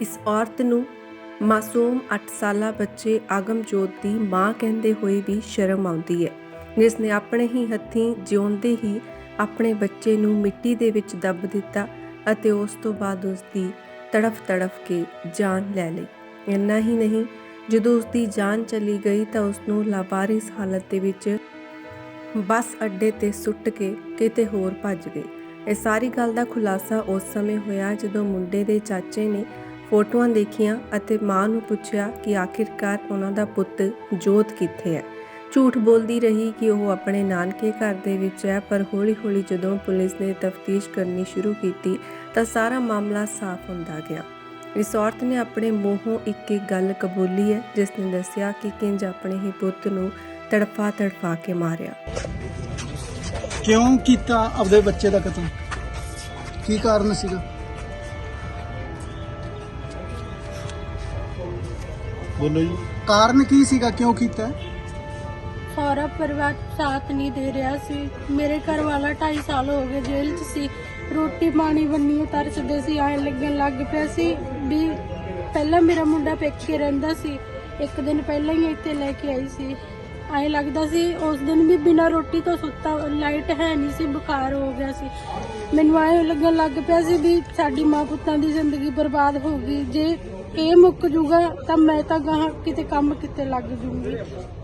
ਇਸ ਔਰਤ ਨੂੰ ਮਾਸੂਮ 8 ਸਾਲਾ ਬੱਚੇ ਆਗਮਜੋਤ ਦੀ ਮਾਂ ਕਹਿੰਦੇ ਹੋਏ ਵੀ ਸ਼ਰਮ ਆਉਂਦੀ ਹੈ। ਜਿਸ ਨੇ ਆਪਣੇ ਹੀ ਹੱਥੀਂ ਜਿਉਂਦੇ ਹੀ ਆਪਣੇ ਬੱਚੇ ਨੂੰ ਮਿੱਟੀ ਦੇ ਵਿੱਚ ਦੱਬ ਦਿੱਤਾ ਅਤੇ ਉਸ ਤੋਂ ਬਾਅਦ ਉਸ ਦੀ ਤੜਫ ਤੜਫ ਕੇ ਜਾਨ ਲੈ ਲਈ। ਇੰਨਾ ਹੀ ਨਹੀਂ, ਜਦੋਂ ਉਸ ਦੀ ਜਾਨ ਚਲੀ ਗਈ ਤਾਂ ਉਸ ਨੂੰ ਲਾਵਾਰਿਸ ਹਾਲਤ ਦੇ ਵਿੱਚ ਬੱਸ ਅੱਡੇ ਤੇ ਸੁੱਟ ਕੇ ਕਿਤੇ ਹੋਰ ਭੱਜ ਗਏ। ਇਹ ਸਾਰੀ ਗੱਲ ਦਾ ਖੁਲਾਸਾ ਉਸ ਸਮੇਂ ਹੋਇਆ ਜਦੋਂ ਮੁੰਡੇ ਦੇ ਚਾਚੇ ਨੇ ਫੋਟੋਆਂ ਦੇਖੀਆਂ ਅਤੇ ਮਾਂ ਨੂੰ ਪੁੱਛਿਆ ਕਿ ਆਖਿਰਕਾਰ ਉਹਨਾਂ ਦਾ ਪੁੱਤ ਜੋਤ ਕਿੱਥੇ ਹੈ। ਝੂਠ ਬੋਲਦੀ ਰਹੀ ਕਿ ਉਹ ਆਪਣੇ ਨਾਨਕੇ ਘਰ ਦੇ ਵਿੱਚ ਹੈ, ਪਰ ਹੌਲੀ-ਹੌਲੀ ਜਦੋਂ ਪੁਲਿਸ ਨੇ ਤਫਤੀਸ਼ ਕਰਨੀ ਸ਼ੁਰੂ ਕੀਤੀ ਤਾਂ ਸਾਰਾ ਮਾਮਲਾ ਸਾਫ਼ ਹੁੰਦਾ ਗਿਆ। ਇਸ ਔਰਤ ਨੇ ਆਪਣੇ ਮੂੰਹੋਂ ਇੱਕ ਇੱਕ ਗੱਲ ਕਬੂਲੀ ਹੈ, ਜਿਸ ਨੇ ਦੱਸਿਆ ਕਿ ਕਿੰਜ ਆਪਣੇ ਹੀ ਪੁੱਤ ਨੂੰ ਤੜਫਾ ਤੜਫਾ ਕੇ ਮਾਰਿਆ। ਕਿਉਂ ਕੀਤਾ? ਆਪਦੇ ਬੱਚੇ ਦਾ ਕਤਲ? ਕੀ ਕਾਰਨ ਸੀਗਾ? ਬੋਲੋ ਜੀ। ਕਾਰਨ ਕੀ ਸੀਗਾ? ਕਿਉਂ ਕੀਤਾ? ਸਾਰਾ ਪਰਿਵਾਰ ਸਾਥ ਨਹੀਂ ਦੇ ਰਿਹਾ ਸੀ। ਮੇਰੇ ਘਰ ਵਾਲਾ 2.5 ਸਾਲ ਹੋ ਗਏ ਜੇਲ੍ਹ 'ਚ ਸੀ। ਰੋਟੀ ਪਾਣੀ ਬੰਨੀ ਤਰਸਦੇ ਸੀ ਐਂ ਲੱਗਣ ਲੱਗ ਪਿਆ ਸੀ ਵੀ ਪਹਿਲਾਂ ਮੇਰਾ ਮੁੰਡਾ ਪੇਕੇ ਰਹਿੰਦਾ ਸੀ। ਇੱਕ ਦਿਨ ਪਹਿਲਾਂ ਹੀ ਇੱਥੇ ਲੈ ਕੇ ਆਈ ਸੀ। ਐਂ ਲੱਗਦਾ ਸੀ ਉਸ ਦਿਨ ਵੀ ਬਿਨਾਂ ਰੋਟੀ ਤੋਂ ਸੁੱਤਾ ਲਾਈਟ ਹੈ ਨਹੀਂ ਸੀ ਬੁਖਾਰ ਹੋ ਗਿਆ ਸੀ। ਮੈਨੂੰ ਐਂ ਲੱਗਣ ਲੱਗ ਪਿਆ ਸੀ ਵੀ ਸਾਡੀ ਮਾਂ ਪੁੱਤਾਂ ਦੀ ਜ਼ਿੰਦਗੀ ਬਰਬਾਦ ਹੋ ਗਈ। ਜੇ ਇਹ ਮੁੱਕ ਜੂਗਾ ਤਾਂ ਮੈਂ ਤਾਂ ਗਾਹਾਂ ਕਿਤੇ ਕੰਮ ਕਿਤੇ ਲੱਗ ਜੂੰਗੀ।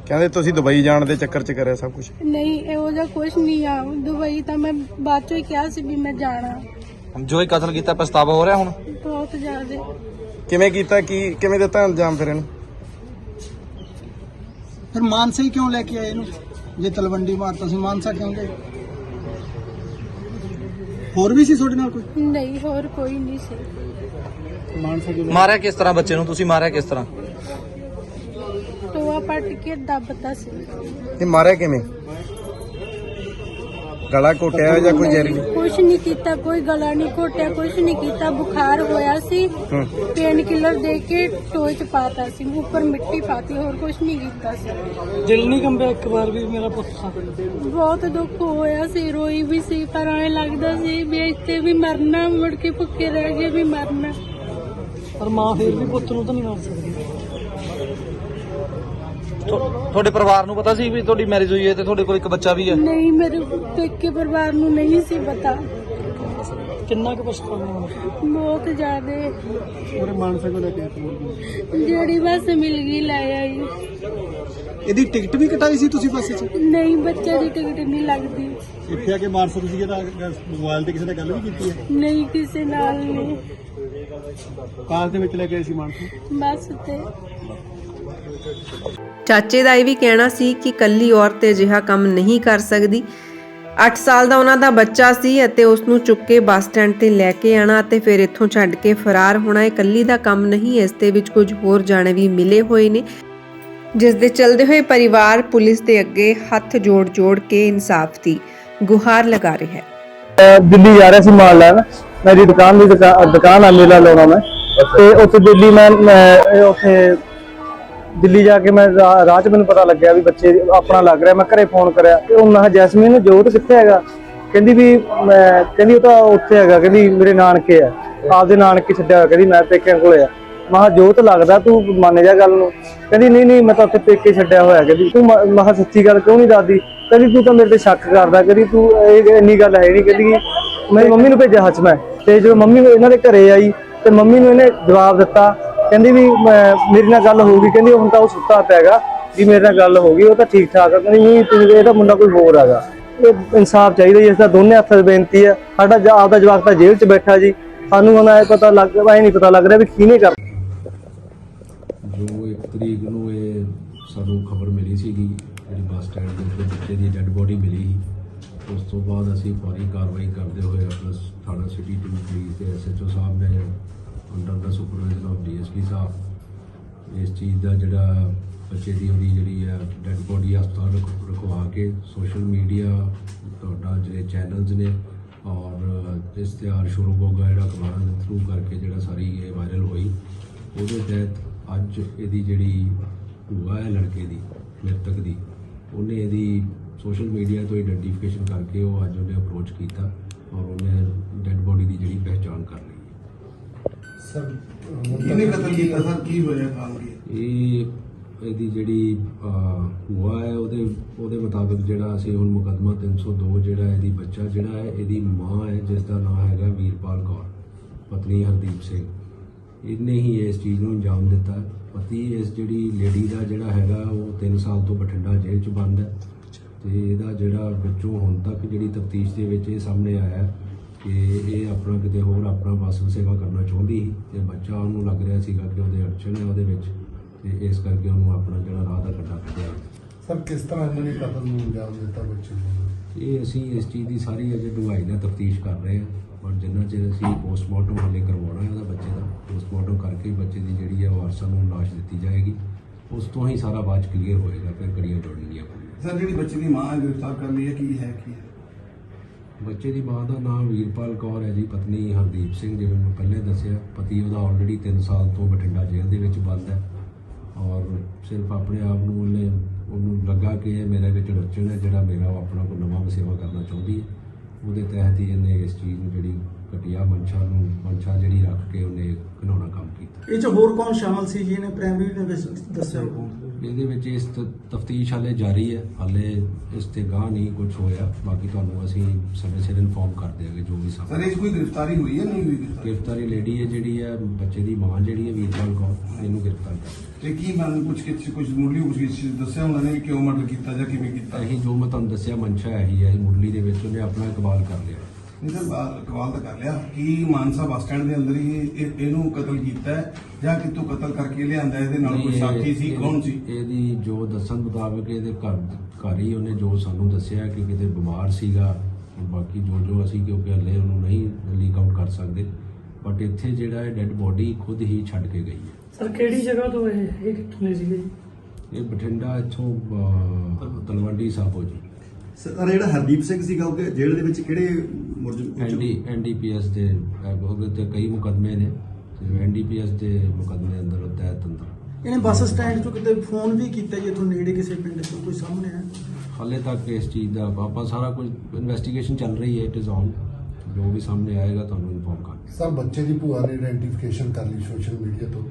ਕਹਿੰਦੇ ਤੁਸੀਂ ਦੁਬਈ ਜਾਣ ਦੇ ਚੱਕਰ 'ਚ ਕਰਿਆ ਸਭ ਕੁਝ ਨਹੀਂ ਇਹੋ ਜਿਹਾ ਕੁਝ ਨਹੀਂ ਆ। ਦੁਬਈ ਤਾਂ ਮੈਂ ਬਾਅਦ ਚੋਂ ਹੀ ਕਿਹਾ ਸੀ ਵੀ ਮੈਂ ਜਾਣਾ। ਜੋ ਇਹ ਕਤਲ ਕੀਤਾ ਪਛਤਾਵਾ ਹੋ ਰਿਹਾ ਹੁਣ? ਬਹੁਤ ਜ਼ਿਆਦਾ। ਕਿਵੇਂ ਕੀਤਾ ਕੀ ਕਿਵੇਂ ਦਿੱਤਾ ਅੰਜਾਮ ਫਿਰ ਇਹਨੂੰ? ਫਿਰ ਮਾਨਸਾ ਹੀ ਕਿਉਂ ਲੈ ਕੇ ਆਏ ਇਹਨੂੰ? ਜੇ ਤਲਵੰਡੀ ਮਾਰਤਾ ਸੀ ਮਾਨਸਾ ਕਿਉਂ ਗਏ? ਹੋਰ ਵੀ ਸੀ ਤੁਹਾਡੇ ਨਾਲ ਕੋਈ? ਨਹੀਂ ਹੋਰ ਕੋਈ ਨਹੀਂ ਸੀ। ਮਾਨਸਾ ਮਾਰਿਆ ਕਿਸ ਤਰ੍ਹਾਂ ਬੱਚੇ ਨੂੰ? ਤੁਸੀਂ ਮਾਰਿਆ ਕਿਸ ਤਰ੍ਹਾਂ? ਟੋਆ ਪੱਟ ਕੇ ਦੱਬਤਾ ਸੀ। ਇਹ ਮਾਰਿਆ ਕਿਵੇਂ? ਗਲਾ ਘੋਟਿਆ ਜਾਂ ਕੋਈ ਜ਼ਹਿਰੀ ਕੁਝ ਨਹੀਂ ਕੀਤਾ ਕੋਈ ਗਲਾ ਨਹੀਂ ਘੋਟਿਆ ਕੁਝ ਨਹੀਂ ਕੀਤਾ। ਬੁਖਾਰ ਹੋਇਆ ਸੀ। ਹੂੰ। ਪੇਨ ਕਿਲਰ ਦੇ ਕੇ ਟੋਏ ਚ ਪਾਤਾ ਸੀ। ਉੱਪਰ ਮਿੱਟੀ ਪਾਤੀ ਹੋਰ ਕੁਝ ਨਹੀਂ ਕੀਤਾ ਸੀ। ਦਿਲ ਨਹੀਂ ਕੰਬਿਆ ਇੱਕ ਵਾਰ ਵੀ ਮੇਰਾ ਪੁੱਤ ਬਹੁਤ ਦੁੱਖ ਹੋਇਆ ਸੀ ਰੋਈ ਵੀ ਸੀ ਪਰ ਐਂ ਲੱਗਦਾ ਸੀ ਵੀ ਇੱਥੇ ਵੀ ਮਰਨਾ ਮੁੜ ਕੇ ਭੁੱਖੇ ਰਹਿ ਕੇ ਵੀ ਮਰਨਾ। ਪਰ ਮਾਂ ਫੇਰ ਵੀ ਪੁੱਤ ਨੂੰ ਤਾਂ ਨਹੀਂ ਮਾਰ ਸਕਦੀ। ਤੁਹਾਡੇ ਪਰਿਵਾਰ ਨੂੰ ਪਤਾ ਸੀ ਵੀ ਤੁਹਾਡੀ ਮੈਰਿਜ ਹੋਈ ਹੈ ਤੇ ਤੁਹਾਡੇ ਕੋਲ ਇੱਕ ਬੱਚਾ ਵੀ ਹੈ? ਨਹੀਂ ਮੇਰੇ ਪੇਕੇ ਪਰਿਵਾਰ ਨੂੰ ਨਹੀਂ ਸੀ ਪਤਾ। ਕਿੰਨਾ ਕੁ ਪਛਤਾਵਾ ਬਹੁਤ ਜ਼ਿਆਦੇ। ਉਹਰੇ ਮਾਨਸਾ ਕੋ ਲੈ ਕੇ ਜਿਹੜੀ ਬੱਸ ਮਿਲ ਗਈ ਲੈ ਆਈ। ਇਹਦੀ ਟਿਕਟ ਵੀ ਕਟਾਈ ਸੀ ਤੁਸੀਂ ਬੱਸ 'ਚ? ਨਹੀਂ ਬੱਚੇ ਦੀ ਟਿਕਟ ਨਹੀਂ ਲੱਗਦੀ। ਇੱਥੇ ਆ ਕੇ ਮਾਨਸਾ ਤੁਸੀਂ ਜਿਹੜਾ ਮੋਬਾਈਲ ਤੇ ਕਿਸੇ ਨਾਲ ਗੱਲ ਵੀ ਕੀਤੀ ਹੈ? ਨਹੀਂ ਕਿਸੇ ਨਾਲ ਨਹੀਂ। ਕਾਰ ਦੇ ਵਿੱਚ ਲੈ ਕੇ ਆਏ ਸੀ ਮਾਨਸਾ? ਬੱਸ ਤੇ ਚਾਚੇ ਦਾ ਇਹ ਵੀ ਕਹਿਣਾ ਸੀ ਕਿ ਕੱਲੀ ਔਰਤ ਅਜਿਹਾ ਕੰਮ ਨਹੀਂ ਕਰ ਸਕਦੀ। 8 ਸਾਲ ਦਾ ਉਹਨਾਂ ਦਾ ਬੱਚਾ ਸੀ ਅਤੇ ਉਸ ਨੂੰ ਚੁੱਕ ਕੇ ਬੱਸ ਸਟੈਂਡ ਤੇ ਲੈ ਕੇ ਆਣਾ ਅਤੇ ਫਿਰ ਇੱਥੋਂ ਛੱਡ ਕੇ ਫਰਾਰ ਹੋਣਾ ਇਹ ਕੱਲੀ ਦਾ ਕੰਮ ਨਹੀਂ ਇਸ ਦੇ ਵਿੱਚ ਕੁਝ ਹੋਰ ਜਾਣੇ ਵੀ ਮਿਲੇ ਹੋਏ ਨੇ। ਜਿਸ ਦੇ ਚਲਦੇ ਹੋਏ ਪਰਿਵਾਰ ਪੁਲਿਸ ਦੇ ਅੱਗੇ ਹੱਥ ਜੋੜ-ਜੋੜ ਕੇ ਇਨਸਾਫ ਦੀ ਗੁਹਾਰ ਲਗਾ ਰਿਹਾ ਹੈ। ਦਿੱਲੀ ਜਾ ਰਿਹਾ ਸੀ ਮਾਲ ਲੈਣ। ਮੇਰੀ ਦੁਕਾਨ ਦੀ ਦੁਕਾ- ਦੁਕਾਨ ਆ ਮੇਲਾ ਲਾਉਣਾ ਮੈਂ। ਤੇ ਉੱਥੇ ਦਿੱਲੀ ਮੈਂ ਉੱਥੇ ਦਿੱਲੀ ਜਾ ਕੇ ਮੈਂ ਰਾ- ਰਾਹ 'ਚ ਮੈਨੂੰ ਪਤਾ ਲੱਗਿਆ ਵੀ ਬੱਚੇ ਆਪਣਾ ਲੱਗ ਰਿਹਾ ਮੈਂ ਘਰੇ ਫੋਨ ਕਰਿਆ। ਤੇ ਉਹ ਮੈਂ ਜੈਸਮੀਨ ਜੋਤ ਕਿੱਥੇ ਹੈਗਾ? ਕਹਿੰਦੀ ਵੀ ਮੈਂ ਕਹਿੰਦੀ ਉਹ ਤਾਂ ਉੱਥੇ ਹੈਗਾ ਕਹਿੰਦੀ ਮੇਰੇ ਨਾਨਕੇ ਆ। ਆਪਦੇ ਨਾਨਕੇ ਛੱਡਿਆ ਹੋਇਆ, ਕਹਿੰਦੀ ਮੈਂ ਪੇਕਿਆਂ ਕੋਲੇ ਆ। ਮੈਂ ਕਿਹਾ ਜੋਤ ਲੱਗਦਾ ਤੂੰ ਮੰਨ ਜਾ ਗੱਲ ਨੂੰ। ਕਹਿੰਦੀ ਨਹੀਂ ਨਹੀਂ ਮੈਂ ਤਾਂ ਉੱਥੇ ਪੇਕੇ ਛੱਡਿਆ ਹੋਇਆ ਕਹਿੰਦੀ। ਤੂੰ ਮ- ਮੈਂ ਕਿਹਾ ਸੱਚੀ ਗੱਲ ਕਿਉਂ ਨਹੀਂ ਦੱਸਦੀ? ਕਹਿੰਦੀ ਤੂੰ ਤਾਂ ਮੇਰੇ ਤੇ ਸ਼ੱਕ ਕਰਦਾ ਕਹਿੰਦੀ ਤੂੰ ਇਹ ਇੰਨੀ ਗੱਲ ਹੈ ਨਹੀਂ ਕਹਿੰਦੀ ਮੇਰੀ ਮੰਮੀ ਨੂੰ ਭੇਜਿਆ ਹੱਥ ਮੈਂ। ਤੇ ਜਦੋਂ ਮੰਮੀ ਇਹਨਾਂ ਦੇ ਘਰੇ ਆਈ, ਤੇ ਮੰਮੀ ਨੂੰ ਇਹਨੇ ਜਵਾਬ ਦਿੱਤਾ। ਕਹਿੰਦੀ ਵੀ ਮੇਰੀ ਨਾਲ ਗੱਲ ਹੋ ਗਈ। ਕਹਿੰਦੀ, ਹੁਣ ਤਾਂ ਉਹ ਸੁੱਤਾ ਪਿਆ ਵੀ ਮੇਰੇ ਨਾਲ ਗੱਲ ਹੋ ਗਈ, ਉਹ ਤਾਂ ਠੀਕ ਠਾਕ ਆ। ਕਹਿੰਦੀ, ਨਹੀਂ ਤੂੰ ਇਹਦਾ ਮੁੰਡਾ ਕੋਈ ਹੋਰ ਹੈਗਾ। ਇਹ ਇਨਸਾਫ ਚਾਹੀਦਾ ਜੀ, ਇਸ ਦਾ ਦੋਨੇ ਹੱਥਾਂ 'ਚ ਬੇਨਤੀ ਹੈ ਸਾਡਾ ਜ- ਆਪਦਾ ਜਵਾਕ ਤਾਂ ਜੇਲ੍ਹ 'ਚ ਬੈਠਾ ਜੀ। ਸਾਨੂੰ ਹੁਣ ਇਹ ਪਤਾ ਲੱਗ, ਐ ਨਹੀਂ ਪਤਾ ਲੱਗ ਰਿਹਾ ਵੀ ਕਿਹਨੇ ਕਰ ਜੋ ਇੱਕ ਤਰੀਕ ਨੂੰ ਇਹ ਸਾਨੂੰ ਖਬਰ ਮਿਲੀ ਸੀਗੀ, ਜਿਹੜੀ ਬੱਸ ਸਟੈਂਡ ਦੇ ਉੱਤੇ ਬੱਚੇ ਦੀ ਡੈੱਡ ਬੋਡੀ ਮਿਲੀ ਸੀ। ਉਸ ਤੋਂ ਬਾਅਦ ਅਸੀਂ ਫੌਰੀ ਕਾਰਵਾਈ ਕਰਦੇ ਹੋਏ ਆਪਣਾ ਥਾਣਾ ਸਿਟੀ ਟੂ ਪੁਲਿਸ ਦੇ ਐਸਐਚਓ ਸਾਹਿਬ ਨੇ ਅੰਡਰ ਦਾ ਸੁਪਰਵਾਈਜ਼ਰ ਆਫ ਡੀਐਸਪੀ ਸਾਹਿਬ, ਇਸ ਚੀਜ਼ ਦਾ ਜਿਹੜਾ ਬੱਚੇ ਦੀ ਉਹਦੀ ਜਿਹੜੀ ਹੈ ਡੈੱਡ ਬੋਡੀ ਹਸਪਤਾਲ ਰਖ- ਰਖਵਾ ਕੇ ਸੋਸ਼ਲ ਮੀਡੀਆ ਤੁਹਾਡਾ ਜਿਹੜੇ ਚੈਨਲਸ ਨੇ ਔਰ ਇਸ਼ਤਿਹਾਰ ਸ਼ੁਰੂ ਹੋ ਗਿਆ ਜਿਹੜਾ ਅਖਬਾਰਾਂ ਦੇ ਥਰੂ ਕਰਕੇ ਜਿਹੜਾ ਸਾਰੀ ਇਹ ਵਾਇਰਲ ਹੋਈ। ਉਹਦੇ ਤਹਿਤ ਅੱਜ ਇਹਦੀ ਜਿਹੜੀ ਭੂਆ ਹੈ, ਲੜਕੇ ਦੀ, ਮ੍ਰਿਤਕ ਦੀ, ਉਹਨੇ ਇਹਦੀ ਸੋਸ਼ਲ ਮੀਡੀਆ ਤੋਂ ਆਈਡੈਂਟੀਫਿਕੇਸ਼ਨ ਕਰਕੇ ਉਹ ਅੱਜ ਉਹਨੇ ਅਪਰੋਚ ਕੀਤਾ ਔਰ ਉਹਨੇ ਡੈੱਡ ਬੋਡੀ ਦੀ ਜਿਹੜੀ ਪਹਿਚਾਣ ਕਰ ਲਈ। ਹੈ ਕਿਹਨੇ ਕਤਲ ਕੀਤਾ? ਸਰ ਕੀ ਹੋਇਆ ਕਾਲ ਕੀ ਇਹ ਇਹਦੀ ਜਿਹੜੀ ਅਹ, ਭੂਆ ਹੈ ਉਹਦੇ ਉਹਦੇ ਮੁਤਾਬਕ ਜਿਹੜਾ ਅਸੀਂ ਹੁਣ ਮੁਕੱਦਮਾ 302 ਜਿਹੜਾ ਇਹਦੀ ਬੱਚਾ ਜਿਹੜਾ ਹੈ ਇਹਦੀ ਮਾਂ ਹੈ ਜਿਸ ਦਾ ਨਾਮ ਹੈਗਾ ਵੀਰਪਾਲ ਕੌਰ ਪਤਨੀ ਹਰਦੀਪ ਸਿੰਘ। ਇਹਨੇ ਹੀ ਇਸ ਚੀਜ਼ ਨੂੰ ਅੰਜਾਮ ਦਿੱਤਾ। ਪਤੀ ਇਸ ਜਿਹੜੀ ਲੇਡੀ ਦਾ ਜਿਹੜਾ ਹੈਗਾ ਉਹ 3 ਸਾਲ ਤੋਂ ਬਠਿੰਡਾ ਜੇਲ੍ਹ 'ਚ ਬੰਦ ਹੈ। ਤੇ ਇਹਦਾ ਜਿਹੜਾ ਵਿੱਚੋਂ ਹੁਣ ਤੱਕ ਜਿਹੜੀ ਤਫਤੀਸ਼ ਦੇ ਵਿੱਚ ਇਹ ਸਾਹਮਣੇ ਆਇਆ ਕਿ ਇਹ ਆਪਣਾ ਕਿਤੇ ਹੋਰ ਆਪਣਾ ਵਾਸਲ ਸੇਵਾ ਕਰਨਾ ਚਾਹੁੰਦੀ ਸੀ ਤੇ ਬੱਚਾ ਉਹਨੂੰ ਲੱਗ ਰਿਹਾ ਸੀਗਾ ਕਿ ਉਹਦੇ ਅੜਚਨ ਹੈ ਉਹਦੇ ਵਿੱਚ ਤੇ ਇਸ ਕਰਕੇ ਉਹਨੂੰ ਆਪਣਾ ਜਿਹੜਾ ਰਾਹ ਦਾ ਕੱਟਾ ਕੱਢਿਆ ਸਰ ਕਿਸ ਤਰ੍ਹਾਂ ਇਹਨਾਂ ਨੇ ਕਤਲ ਨੂੰ ਅੰਜਾਮ ਦਿੱਤਾ ਬੱਚੇ ਨੂੰ? ਇਹ ਅਸੀਂ ਇਸ ਚੀਜ਼ ਦੀ ਸਾਰੀ ਅਜੇ ਡੂੰਘਾਈ ਨਾਲ ਤਫਤੀਸ਼ ਕਰ ਰਹੇ ਹਾਂ ਪਰ ਜਿੰਨਾ ਚਿਰ ਅਸੀਂ ਪੋਸਟਮਾਰਟਮ ਹਾਲੇ ਕਰਵਾਉਣਾ ਹੈ ਉਹਦਾ ਬੱਚੇ ਦਾ ਪੋਸਟਮਾਰਟਮ ਕਰਕੇ ਹੀ ਬੱਚੇ ਦੀ ਜਿਹੜੀ ਹੈ ਵਾਰਸਾਂ ਨੂੰ ਲਾਸ਼ ਦਿੱਤੀ ਜਾਏਗੀ। ਉਸ ਤੋਂ ਹੀ ਸਾਰਾ ਬਾਅਦ ਕਲੀਅਰ ਹੋਏਗਾ ਫਿਰ ਕੜੀਆਂ ਜੋੜਨੀਆਂ ਪਊਗੀਆਂ ਸਰ, ਜਿਹੜੀ ਬੱਚੇ ਦੀ ਮਾਂ ਗ੍ਰਿਫਤਾਰ ਕਰ ਲਈ ਹੈ, ਕੀ ਹੈ ਕੀ ਹੈ? ਬੱਚੇ ਦੀ ਮਾਂ ਦਾ ਨਾਮ ਵੀਰਪਾਲ ਕੌਰ ਹੈ ਜੀ, ਪਤਨੀ ਹਰਦੀਪ ਸਿੰਘ, ਜਿਵੇਂ ਮੈਂ ਪਹਿਲੇ ਦੱਸਿਆ। ਪਤੀ ਉਹਦਾ ਆਲਰੇਡੀ 3 ਸਾਲ ਤੋਂ ਬਠਿੰਡਾ ਜੇਲ੍ਹ ਦੇ ਵਿੱਚ ਬੰਦ ਹੈ। ਔਰ ਸਿਰਫ ਆਪਣੇ ਆਪ ਨੂੰ ਉਹਨੇ, ਉਹਨੂੰ ਲੱਗਾ ਕਿ ਇਹ ਮੇਰੇ ਵਿੱਚ ਰਚਣ ਹੈ, ਜਿਹੜਾ ਮੇਰਾ ਉਹ ਆਪਣਾ ਕੋਈ ਨਵਾਂ ਸੇਵਾ ਕਰਨਾ ਚਾਹੁੰਦੀ ਹੈ। ਉਹਦੇ ਤਹਿਤ ਹੀ ਇਹਨੇ ਇਸ ਚੀਜ਼ ਨੂੰ ਜਿਹੜੀ ਘਟੀਆ ਮਨਸ਼ਾ ਨੂੰ, ਮਨਸ਼ਾ ਜਿਹੜੀ ਰੱਖ ਕੇ ਉਹਨੇ ਘਿਨਾਉਣਾ ਕੀਤਾ। ਇਹ ਚ ਹੋਰ ਕੌਣ ਸ਼ਾਮਲ ਸੀ ਜੀ ਨੇ ਪ੍ਰਾਇਮਰੀ ਦੇ ਵਿੱਚ ਦੱਸਿਆ ਇਹਦੇ ਵਿੱਚ ਇਸ ਤਫਤੀਸ਼ ਹਾਲੇ ਜਾਰੀ ਹੈ। ਹਾਲੇ ਇਸ ਤੇ ਗਾਹ ਨਹੀਂ ਕੁਝ ਹੋਇਆ। ਬਾਕੀ ਤੁਹਾਨੂੰ ਅਸੀਂ ਸਮੇਂ ਸਿਰ ਇਨਫੋਰਮ ਕਰ ਦਿਆਂਗੇ ਜੋ ਵੀ ਸਰ ਇਹ 'ਚ ਕੋਈ ਗ੍ਰਿਫਤਾਰੀ ਹੋਈ ਹੈ ਨਹੀਂ ਹੋਈ ਗ੍ਰਿਫਤਾਰੀ? ਲੇਡੀ ਹੈ ਜਿਹੜੀ ਹੈ ਬੱਚੇ ਦੀ ਮਾਂ ਜਿਹੜੀ ਹੈ ਵੀਰਪਾਲ ਕੌਰ ਇਹਨੂੰ ਗ੍ਰਿਫਤਾਰ ਕਰ ਤੇ ਕੀ ਮਨ ਕੁਝ ਕਿ ਕੁਝ ਮੁੱਢਲੀ ਕੁਝ ਦੱਸਿਆ ਉਹਨਾਂ ਨੇ ਕਿ ਕਿਉਂ ਮਰਡਰ ਕੀਤਾ ਜਾਂ ਕਿਵੇਂ ਕੀਤਾ? ਇਹੀ ਜੋ ਮੈਂ ਤੁਹਾਨੂੰ ਦੱਸਿਆ ਮਨਸ਼ਾ ਇਹੀ ਹੈ ਮੁਰਲੀ ਦੇ ਵਿੱਚ ਉਹਨੇ ਆਪਣਾ ਇਕਬਾਲ ਕਰ ਲਿਆ। ਨਹੀਂ ਸਰ ਬਾ- ਕਮਾਲ ਤਾਂ ਕਰ ਲਿਆ ਕੀ ਮਾਨਸਾ ਬੱਸ ਸਟੈਂਡ ਦੇ ਅੰਦਰ ਹੀ ਇਹ- ਇਹਨੂੰ ਕਤਲ ਕੀਤਾ ਹੈ ਜਾਂ ਕਿਤੋਂ ਕਤਲ ਕਰਕੇ ਲਿਆਂਦਾ ਇਹਦੇ ਨਾਲ ਕੋਈ ਨਹੀਂ, ਸਾਥੀ ਸੀ ਇਹ- ਕੌਣ ਸੀ? ਇਹਦੀ ਜੋ ਦੱਸਣ ਮੁਤਾਬਕ ਇਹਦੇ ਘਰ ਘਰ ਹੀ ਉਹਨੇ ਜੋ ਸਾਨੂੰ ਦੱਸਿਆ ਕਿ ਕਿਤੇ ਬਿਮਾਰ ਸੀਗਾ ਹੁਣ ਬਾਕੀ ਜੋ ਜੋ ਅਸੀਂ ਕਿਉਂਕਿ ਹਲੇ ਉਹਨੂੰ ਨਹੀਂ ਲੀਕ ਆਊਟ ਕਰ ਸਕਦੇ ਬਟ ਇੱਥੇ ਜਿਹੜਾ ਹੈ ਡੈੱਡ ਬੋਡੀ ਖੁਦ ਹੀ ਛੱਡ ਕੇ ਗਈ ਹੈ। ਸਰ ਕਿਹੜੀ ਜਗ੍ਹਾ ਤੋਂ ਇਹ ਇਹ ਕਿੱਥੋਂ ਦੇ ਸੀਗੇ? ਜੀ ਇਹ ਬਠਿੰਡਾ ਇੱਥੋਂ ਅਹ, ਤਲਵੰਡੀ ਸਾਬੋ ਜੀ। ਸਰ ਜਿਹੜਾ ਹਰਦੀਪ ਸਿੰਘ ਸੀਗਾ ਉਹ ਕਿ ਜੇਲ੍ਹ ਦੇ ਵਿੱਚ ਕਿਹੜੇ ਮੁਰਜਮ ਐਨਡੀ ਐਨਡੀਪੀਐਸ ਦੇ ਉਹਦੇ ਤੇ ਕਈ ਮੁਕਦਮੇ ਨੇ। ਤੇ ਐਨਡੀਪੀਐਸ ਦੇ ਮੁਕਦਮੇ ਅੰਦਰ ਤਹਿਤ ਅੰਦਰ। ਇਹਨੇ ਬੱਸ ਸਟੈਂਡ ਤੋਂ ਕਿਤੇ ਫੋਨ ਵੀ ਕੀਤਾ ਜੀ ਇੱਥੋਂ ਨੇੜੇ ਕਿਸੇ ਪਿੰਡ ਤੋਂ ਕੋਈ ਸਾਹਮਣੇ ਆ ਹਾਲੇ ਤੱਕ ਇਸ ਚੀਜ਼ ਦਾ ਆਪਾਂ ਸਾਰਾ ਕੁਝ ਇਨਵੈਸਟੀਗੇਸ਼ਨ ਚੱਲ ਰਹੀ ਹੈ ਇਟ ਇਜ਼ ਔਨ ਜੋ ਵੀ ਸਾਹਮਣੇ ਆਏਗਾ ਤੁਹਾਨੂੰ ਇਨਫੋਰਮ ਕਰਾਂਗੇ ਸਰ ਬੱਚੇ ਦੀ ਭੂਆ ਨੇ ਆਇਡੈਂਟੀਫਿਕੇਸ਼ਨ ਕਰ ਲਈ ਸੋਸ਼ਲ ਮੀਡੀਆ ਤੋਂ।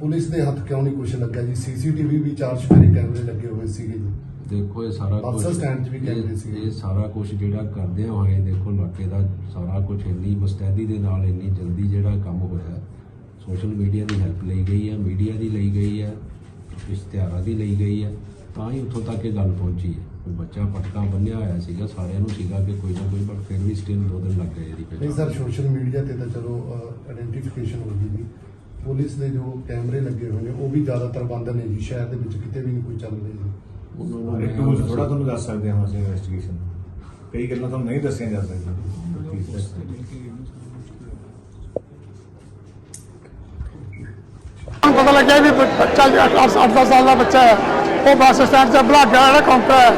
ਪੁਲਿਸ ਦੇ ਹੱਥ ਕਿਉਂ ਨਹੀਂ ਕੁਝ ਲੱਗਾ ਜੀ? ਸੀਸੀਟੀਵੀ ਵੀ ਚਾਰ ਚੁਫੇਰੇ ਕੈਮਰੇ ਲੱਗੇ ਹੋਏ ਸੀਗੇ ਜੀ। ਦੇਖੋ ਇਹ ਸਾਰਾ ਬੱਸ ਕੁਝ ਸਟੈਂਡ 'ਚ ਵੀ ਕੈਮਰੇ ਇਹ- ਸੀਗੇ। ਇਹ ਸਾਰਾ ਕੁਝ ਜਿਹੜਾ ਕਰਦੇ ਹੋਏ ਦੇਖੋ ਇਲਾਕੇ ਦਾ ਸਾਰਾ ਕੁਝ ਇੰਨੀ ਮੁਸਤੈਦੀ ਦੇ ਨਾਲ ਇੰਨੀ ਜਲਦੀ ਜਿਹੜਾ ਕੰਮ ਹੋਇਆ ਸੋਸ਼ਲ ਮੀਡੀਆ ਦੀ ਹੈਲਪ ਲਈ ਗਈ ਹੈ ਮੀਡੀਆ ਦੀ ਲਈ ਗਈ ਹੈ ਇਸ਼ਤਿਹਾਰਾਂ ਦੀ ਲਈ ਗਈ ਹੈ। ਤਾਂ ਹੀ ਉੱਥੋਂ ਤੱਕ ਇਹ ਗੱਲ ਪਹੁੰਚੀ ਹੈ। ਕੋਈ ਬੱਚਾ ਪਟਕਾ ਬੰਨਿਆ ਹੋਇਆ ਸੀਗਾ ਸਾਰਿਆਂ ਨੂੰ ਸੀਗਾ ਕਿ ਕੋਈ ਨਾ ਕੋਈ ਪਰ ਫਿਰ ਵੀ ਸਟਿਲ ਦੋ ਦਿਨ ਲੱਗ ਗਏ ਇਹਦੀ ਨਹੀਂ ਸਰ ਸੋਸ਼ਲ ਮੀਡੀਆ ਤੇ ਤਾਂ ਚਲੋ ਆਇਡੈਂਟੀਫਿਕੇਸ਼ਨ ਹੋ ਗਈ ਜੀ ਪੁਲਿਸ ਦੇ ਜੋ ਕੈਮਰੇ ਲੱਗੇ ਹੋਏ ਨੇ ਉਹ ਵੀ ਜ਼ਿਆਦਾਤਰ ਬੰਦ ਨੇ ਜੀ ਸ਼ਹਿਰ ਦੇ ਵਿੱਚ ਕਿਤੇ ਵੀ ਨਹੀਂ ਕੋਈ ਚੱਲ ਰਿਹਾ ਇਹ ਮੈਂ ਥੋੜਾ ਤੁਹਾਨੂੰ ਦੱਸ ਸਕਦੇ ਹਾਂ ਅਸੀਂ ਇਨਵੈਸਟੀਗੇਸ਼ਨ ਕਈ ਗੱਲਾਂ ਤੁਹਾਨੂੰ ਨਹੀਂ ਦੱਸੀਆਂ ਜਾ ਸਕਦੀਆਂ। ਪਤਾ ਲੱਗਿਆ ਵੀ ਬੱਚਾ 8-10 ਸਾਲ ਦਾ ਬੱਚਾ ਹੈ। ਉਹ ਬੱਸ ਸਟੈਂਡ 'ਚ ਬਲਾਗਾ ਜਿਹੜਾ ਕਾਊਂਟਰ ਹੈ।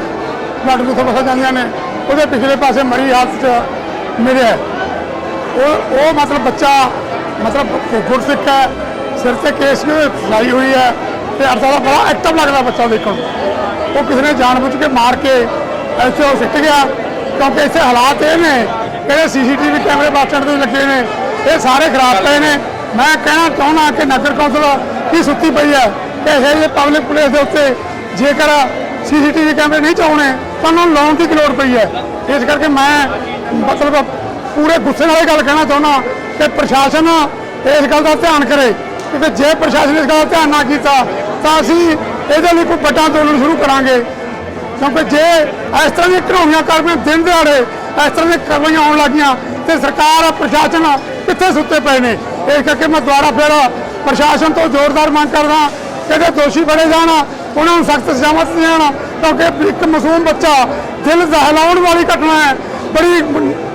ਬਲੱਡ ਬੂਥੋਂ ਬੱਸਾਂ ਜਾਂਦੀਆਂ ਨੇ। ਉਹਦੇ ਪਿਛਲੇ ਪਾਸੇ ਮਰੀ ਹਾਲਤ 'ਚ ਮਿਲਿਆ ਉਹ ਉਹ ਮਤਲਬ ਬੱਚਾ ਮਤਲਬ ਗੁਰਸਿੱਖ ਹੈ। ਸਿਰ ਤੇ ਕੇਸ ਵੀ ਲਾਈ ਹੋਈ ਹੈ। ਤੇ ਅਰਥਾ ਦਾ ਬੜਾ ਐਕਟਿਵ ਲੱਗਦਾ ਬੱਚਾ ਦੇਖਣ ਨੂੰ। ਉਹ ਕਿਸੇ ਨੇ ਜਾਣਬੁੱਝ ਕੇ ਮਾਰ ਕੇ ਇੱਥੇ ਉਹ ਸਿੱਟ ਗਿਆ, ਕਿਉਂਕਿ ਇੱਥੇ ਹਾਲਾਤ ਇਹ ਨੇ, ਜਿਹੜੇ ਸੀਸੀਟੀਵੀ ਕੈਮਰੇ ਬੱਸ ਸਟੈਂਡ ਤੇ ਲੱਗੇ ਨੇ, ਇਹ ਸਾਰੇ ਖਰਾਬ ਪਏ ਨੇ। ਮੈਂ ਕਹਿਣਾ ਚਾਹੁੰਦਾ ਕਿ ਨਗਰ ਕੌਂਸਲ ਕੀ ਸੁੱਤੀ ਪਈ ਹੈ ਕਿ ਇਹ ਜਿਹੇ ਪਬਲਿਕ ਪਲੇਸ ਦੇ ਉੱਤੇ ਜੇਕਰ ਸੀਸੀਟੀਵੀ ਕੈਮਰੇ ਨਹੀਂ ਚਾਉਣੇ ਤਾਂ ਉਹਨਾਂ ਨੂੰ ਲਾਉਣ ਦੀ ਲੋੜ ਪਈ ਹੈ? ਇਸ ਕਰਕੇ ਮੈਂ ਮਤਲਬ ਪੂਰੇ ਗੁੱਸੇ ਨਾਲ ਇਹ ਗੱਲ ਕਹਿਣਾ ਚਾਹੁੰਦਾ ਕਿ ਪ੍ਰਸ਼ਾਸਨ ਇਸ ਗੱਲ ਦਾ ਧਿਆਨ ਕਰੇ, ਕਿਉਂਕਿ ਜੇ ਪ੍ਰਸ਼ਾਸਨ ਇਸ ਗੱਲ ਦਾ ਧਿਆਨ ਨਾ ਕੀਤਾ, ਤਾਂ ਅਸੀਂ ਇਹਦੇ ਲਈ ਕੋਈ ਵੱਡਾ ਅੰਦੋਲਨ ਸ਼ੁਰੂ ਕਰਾਂਗੇ। ਕਿਉਂਕਿ ਜੇ ਇਸ ਤਰ੍ਹਾਂ ਦੀਆਂ ਘਰੋਈਆਂ ਕਰਮੀਆਂ ਦਿਨ ਦਿਹਾੜੇ ਇਸ ਤਰ੍ਹਾਂ ਦੀਆਂ ਕਰਵਾਈਆਂ ਆਉਣ ਲੱਗੀਆਂ, ਤੇ ਸਰਕਾਰ ਪ੍ਰਸ਼ਾਸਨ ਕਿੱਥੇ ਸੁੱਤੇ ਪਏ ਨੇ? ਇਸ ਕਰਕੇ ਮੈਂ ਦੁਬਾਰਾ ਫਿਰ ਪ੍ਰਸ਼ਾਸਨ ਤੋਂ ਜ਼ੋਰਦਾਰ ਮੰਗ ਕਰਦਾ ਕਿ ਜੇ ਦੋਸ਼ੀ ਫੜੇ ਜਾਣ, ਉਹਨਾਂ ਨੂੰ ਸਖਤ ਸਜ਼ਾਵਾਂ ਦਿੱਤੀਆਂ ਜਾਣ ਕਿਉਂਕਿ ਇੱਕ ਮਾਸੂਮ ਬੱਚਾ ਦਿਲ ਦਹਿਲਾਉਣ ਵਾਲੀ ਘਟਨਾ ਹੈ, ਬੜੀ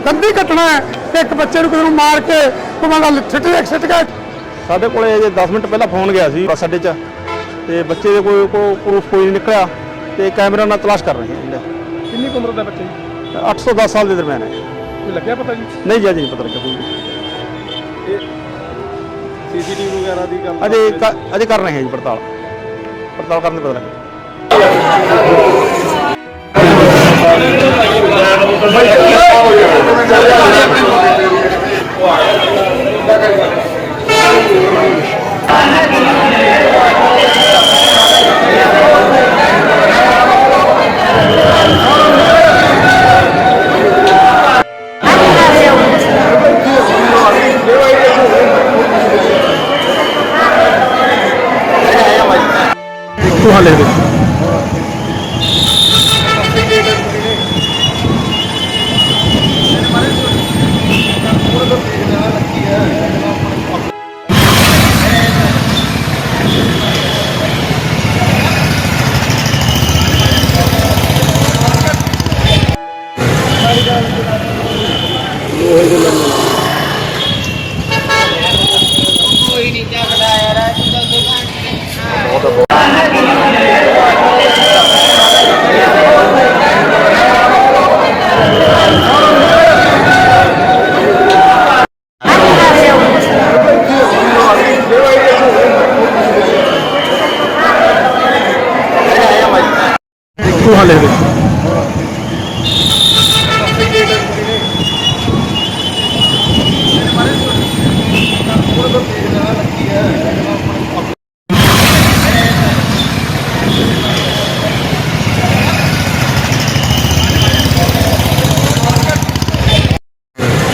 ਗੰਦੀ ਘਟਨਾ ਹੈ ਕਿ ਇੱਕ ਬੱਚੇ ਨੂੰ ਕਿਸੇ ਨੂੰ ਮਾਰ ਕੇ ਉਹਨਾਂ ਦਾ ਸਿੱਟ ਸਿੱਟ ਕੇ ਸਾਡੇ ਕੋਲੇ ਅਜੇ 10 ਮਿੰਟ ਪਹਿਲਾਂ ਫੋਨ ਗਿਆ ਸੀ, ਬੱਸ ਅੱਡੇ 'ਚ। ਤੇ ਬੱਚੇ ਦੇ ਕੋਈ ਕੋਈ ਪ੍ਰੂਫ ਕੋਈ ਨਹੀਂ ਨਿਕਲਿਆ ਤੇ ਕੈਮਰਾ ਨਾਲ ਤਲਾਸ਼ ਕਰ ਰਹੇ ਹਾਂ। ਕਿੰਨੀ ਕੁ ਉਮਰ ਦਾ ਬੱਚਾ ਜੀ? 8 ਤੋਂ 10 ਸਾਲ ਦੇ ਦਰਮਿਆਨ ਹੈ। ਕੋਈ ਲੱਗਿਆ ਪਤਾ ਜੀ? ਨਹੀਂ ਜੀ ਅਜੇ ਨਹੀਂ ਪਤਾ ਲੱਗਾ ਕੋਈ ਵੀ। ਸੀਸੀਟੀਵੀ ਵਗੈਰਾ ਦੀ ਗੱਲ ਅਜੇ ਕ- ਅਜੇ ਕਰ ਰਹੇ ਹਾਂ ਜੀ ਪੜਤਾਲ। ਪੜਤਾਲ ਕਰਨ ਦੇ ਪਤਾ ਲੱਗਾ ਦੇਖੋ ਹਾਲੇ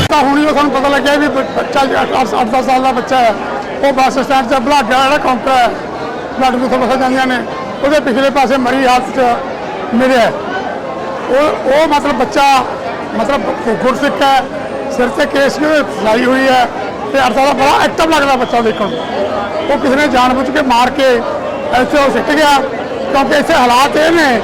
ਤਾਂ ਹੁਣੀ ਉਹ ਸਾਨੂੰ ਪਤਾ ਲੱਗਿਆ ਵੀ ਬ- ਬੱਚਾ 8-10 ਸਾਲ ਦਾ ਬੱਚਾ ਹੈ, ਉਹ ਬੱਸ ਸਟੈਂਡ 'ਚ ਬਲਾਡਾ ਜਿਹੜਾ ਕਾਊਂਟਰ ਹੈ ਬਲੱਡ ਤੋਂ ਬੱਸਾਂ ਜਾਂਦੀਆਂ ਨੇ, ਉਹਦੇ ਪਿਛਲੇ ਪਾਸੇ ਮਰੀ ਹਾਲਤ 'ਚ ਮਿਲਿਆ ਉਹ ਉਹ ਮਤਲਬ ਬੱਚਾ, ਮਤਲਬ ਗੁਰਸਿੱਖ ਹੈ, ਸਿਰ ਤੇ ਕੇਸ ਵੀ ਲਾਈ ਹੋਈ ਹੈ ਤੇ ਅਰਥਾ ਦਾ ਬੜਾ ਐਕਟਿਵ ਲੱਗਦਾ ਬੱਚਾ ਦੇਖਣ ਨੂੰ। ਉਹ ਕਿਸੇ ਨੇ ਜਾਣਬੁੱਝ ਕੇ ਮਾਰ ਕੇ ਇੱਥੇ ਉਹ ਸਿੱਟ ਗਿਆ ਕਿਉਂਕਿ ਇੱਥੇ ਹਾਲਾਤ ਇਹ ਨੇ।